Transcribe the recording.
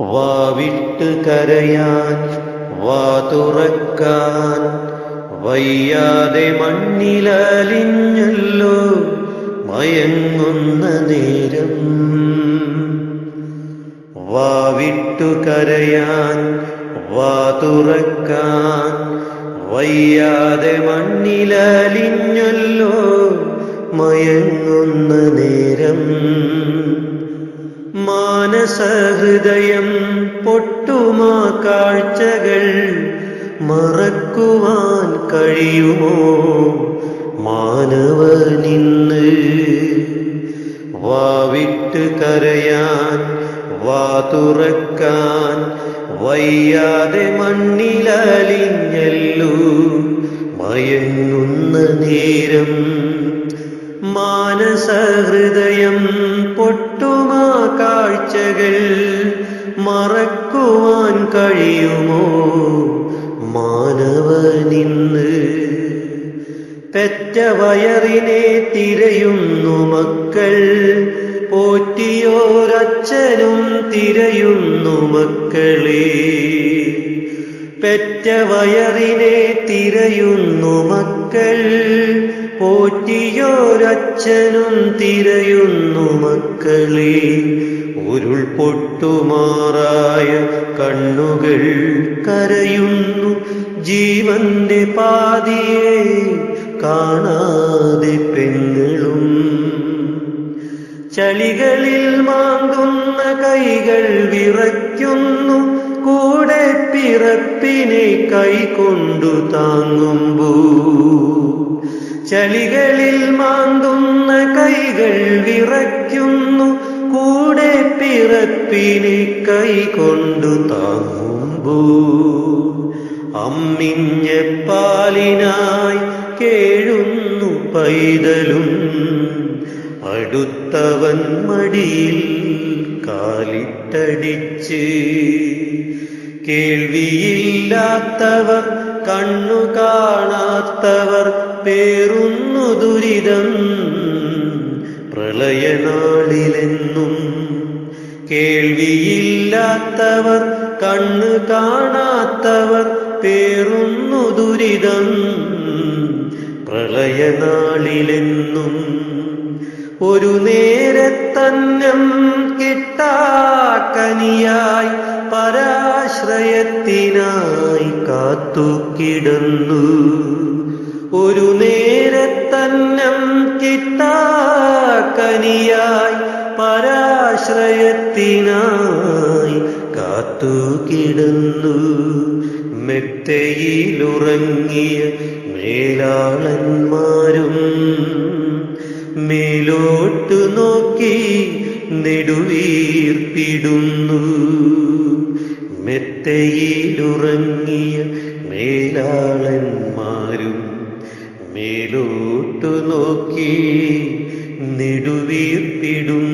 വാവിട്ട് കരയാൻ വാ തുറക്കാൻ വയ്യാതെ മണ്ണിലലിഞ്ഞല്ലോ മയങ്ങുന്ന നേരം. വാവിട്ടു കരയാൻ വാ തുറക്കാൻ വയ്യാതെ മണ്ണിലലിഞ്ഞല്ലോ മയങ്ങുന്ന നേരം. മാനസഹൃദയം പൊട്ടുമാ കാഴ്ചകൾ മറക്കുവാൻ കഴിയുമോ? മാനവനിന്ന് വാവിട്ട് കരയാൻ വാ തുറക്കാൻ വയ്യാതെ മണ്ണിലലിഞ്ഞല്ലു മയങ്ങുന്ന നേരം മാനസഹൃദയം പൊട്ടുമാ കാഴ്ചകൾ മറക്കുവാൻ കഴിയുമോ? മാനവനിന്ന് പെറ്റ വയറിനെ തിരയുന്നു മക്കൾ. പോറ്റിയോരച്ഛനും തിരയുന്നു മക്കളെ. പെറ്റ വയറിനെ തിരയുന്നു മക്കൾ. പോറ്റിയോരച്ഛനും തിരയുന്നു മക്കളെ. ഉരുൾ പൊട്ടുമാറായ കണ്ണുകൾ കരയുന്നു. ജീവന്റെ പാതിയെ കാണാതെ പെങ്ങളും. ചളികളിൽ മാങ്ങുന്ന കൈകൾ വിറയ്ക്കുന്നു. കൂടെ പിറപ്പിനെ കൈകൊണ്ടു താങ്ങുമ്പൂ. ചളികളിൽ മാന്തുന്ന കൈകൾ വിറയ്ക്കുന്നു. കൂടെ പിറപ്പിനെ കൈകൊണ്ടു താങ്ങുമ്പൂ. അമ്മിഞ്ഞ പാലിനായി കേഴുന്നു പൈതലും. അടുത്തവൻ മടിയിൽ കാലിട്ടടിച്ച് കേൾവിയില്ലാത്തവർ കണ്ണു കാണാത്തവർ പേറുന്നു ദുരിതം. പ്രളയനാളിലെന്നും കേൾവിയില്ലാത്തവർ കണ്ണു കാണാത്തവർ പേറുന്നു ദുരിതം. പ്രളയനാളിലെന്നും ഒരു നേരത്തന്നം കിട്ടാക്കനിയായി പരാശ്രയത്തിനായി കാത്തുകിടന്നു. ഒരു നേരത്തന്നം കിട്ടാക്കനിയായി പരാശ്രയത്തിനായി കാത്തുകിടന്നു. മെത്തയിലുറങ്ങിയ മേലാളന്മാരും മേലോട്ടു നോക്കി നെടുവീർപ്പിടുന്നു. മെത്തയിലുറങ്ങിയ മേലാളന്മാരും മേലോട്ടു നോക്കി നെടുവീർപ്പിടുന്നു